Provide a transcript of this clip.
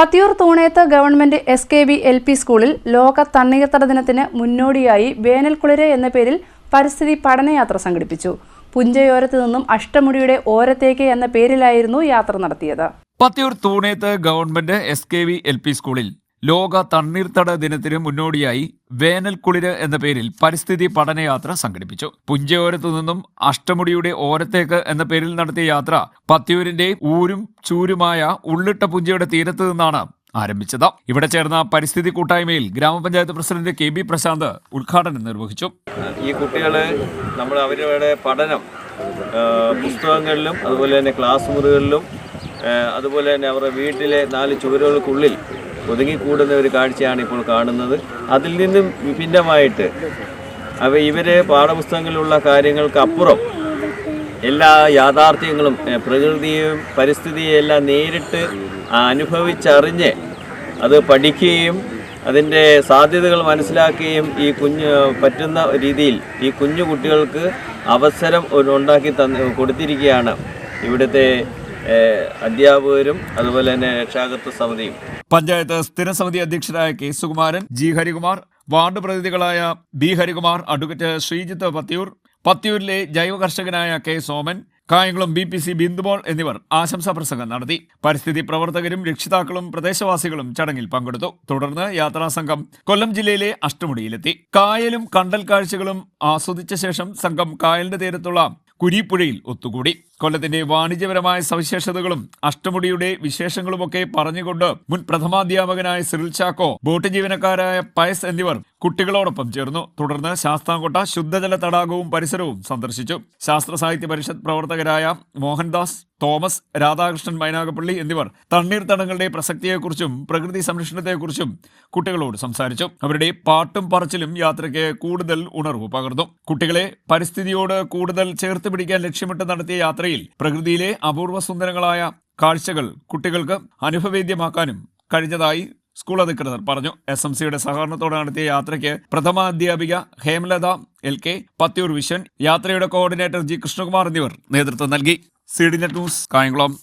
Pathiyoor Thooneth government S K V L P സ്കൂളിൽ ലോക തണ്ണീർത്തട ദിനത്തിന് മുന്നോടിയായി വേനൽക്കുളിര എന്ന പേരിൽ പരിസ്ഥിതി പഠനയാത്ര സംഘടിപ്പിച്ചു. പുഞ്ചയോരത്ത് നിന്നും അഷ്ടമുടിയുടെ ഓരത്തേക്ക് എന്ന പേരിലായിരുന്നു യാത്ര നടത്തിയത്. Pathiyoor Thooneth government S K V L P സ്കൂളിൽ ലോക തണ്ണീർത്തട ദിനത്തിന് മുന്നോടിയായി വേനൽക്കുളിര് എന്ന പേരിൽ പരിസ്ഥിതി പഠനയാത്ര സംഘടിപ്പിച്ചു. പുഞ്ചയോരത്തു നിന്നും അഷ്ടമുടിയുടെ ഓരത്തേക്ക് എന്ന പേരിൽ നടത്തിയ യാത്ര പത്തിയൂരിന്റെ ഊരും ചൂരുമായ ഉള്ളിട്ട പുഞ്ചയുടെ തീരത്ത് നിന്നാണ് ആരംഭിച്ചത്. ഇവിടെ ചേർന്ന പരിസ്ഥിതി കൂട്ടായ്മയിൽ ഗ്രാമപഞ്ചായത്ത് പ്രസിഡന്റ് കെ ബി പ്രശാന്ത് ഉദ്ഘാടനം നിർവഹിച്ചു. ഈ കുട്ടികളെ നമ്മൾ അവരുടെ പഠനം പുസ്തകങ്ങളിലും അതുപോലെ തന്നെ ക്ലാസ് മുറികളിലും അതുപോലെ തന്നെ അവരുടെ വീട്ടിലെ നാല് ചുവരുകൾക്കുള്ളിൽ ഒതുങ്ങിക്കൂടുന്ന ഒരു കാഴ്ചയാണ് ഇപ്പോൾ കാണുന്നത്. അതിൽ നിന്നും വിഭിന്നമായിട്ട് അവ ഇവരെ പാഠപുസ്തകങ്ങളിലുള്ള കാര്യങ്ങൾക്കപ്പുറം എല്ലാ യാഥാർത്ഥ്യങ്ങളും ഏ, പ്രകൃതിയും പരിസ്ഥിതിയും എല്ലാം നേരിട്ട് അനുഭവിച്ചറിഞ്ഞ് അത് പഠിക്കുകയും അതിന്റെ സാധ്യതകൾ മനസ്സിലാക്കുകയും ഈ കുഞ്ഞ് പറ്റുന്ന രീതിയിൽ ഈ കുഞ്ഞു കുട്ടികൾക്ക് അവസരം ഉണ്ടാക്കി തന്ന് കൊടുത്തിരിക്കുകയാണ് ഇവിടുത്തെ അധ്യാപകരും അതുപോലെ തന്നെ രക്ഷാകർതൃ സമിതിയും. പഞ്ചായത്ത് സ്ഥിരസമിതി അധ്യക്ഷനായ K Sukumaran G Harikumar ward പ്രതിനിധികളായ B Harikumar advocate Sreejith Pathiyoor പത്തിയൂരിലെ ജൈവ കർഷകനായ K Soman Kayamkulam B P C Bindumol എന്നിവർ ആശംസാ പ്രസംഗം നടത്തി. പരിസ്ഥിതി പ്രവർത്തകരും രക്ഷിതാക്കളും പ്രദേശവാസികളും ചടങ്ങിൽ പങ്കെടുത്തു. തുടർന്ന് യാത്രാ സംഘം കൊല്ലം ജില്ലയിലെ അഷ്ടമുടിയിലെത്തി. കായലും കണ്ടൽ കാഴ്ചകളും ആസ്വദിച്ച ശേഷം സംഘം കായലിന്റെ തീരത്തുള്ള കുരിപ്പുഴയിൽ ഒത്തുകൂടി. കൊല്ലത്തിന്റെ വാണിജ്യപരമായ സവിശേഷതകളും അഷ്ടമുടിയുടെ വിശേഷങ്ങളുമൊക്കെ പറഞ്ഞുകൊണ്ട് മുൻ പ്രഥമാധ്യാപകനായ സിറിൽ ചാക്കോ ബോട്ട് ജീവനക്കാരായ പയസ് എന്നിവർ കുട്ടികളോടൊപ്പം ചേർന്നു. തുടർന്ന് ശാസ്താംകോട്ട ശുദ്ധജല തടാകവും പരിസരവും സന്ദർശിച്ചു. ശാസ്ത്ര സാഹിത്യ പരിഷത്ത് പ്രവർത്തകരായ മോഹൻദാസ് തോമസ് രാധാകൃഷ്ണൻ മൈനാഗപ്പള്ളി എന്നിവർ തണ്ണീർത്തടങ്ങളുടെ പ്രസക്തിയെക്കുറിച്ചും പ്രകൃതി സംരക്ഷണത്തെക്കുറിച്ചും കുട്ടികളോട് സംസാരിച്ചു. അവരുടെ പാട്ടും പറച്ചിലും യാത്രയ്ക്ക് കൂടുതൽ ഉണർവ് പകർന്നു. കുട്ടികളെ പരിസ്ഥിതിയോട് കൂടുതൽ ചേർത്ത് പിടിക്കാൻ ലക്ഷ്യമിട്ട് നടത്തിയ യാത്രയിൽ പ്രകൃതിയിലെ അപൂർവ സുന്ദരങ്ങളായ കാഴ്ചകൾ കുട്ടികൾക്ക് അനുഭവേദ്യമാക്കാനും കഴിഞ്ഞതായി സ്കൂൾ അധികൃതർ പറഞ്ഞു. എസ് എം സിയുടെ സഹകരണത്തോടെ നടത്തിയ യാത്രയ്ക്ക് പ്രഥമ അധ്യാപിക Hemalatha L K Pathiyoor vision യാത്രയുടെ കോർഡിനേറ്റർ ജി കൃഷ്ണകുമാർ എന്നിവർ നേതൃത്വം നൽകി. C net news Kayamkulam.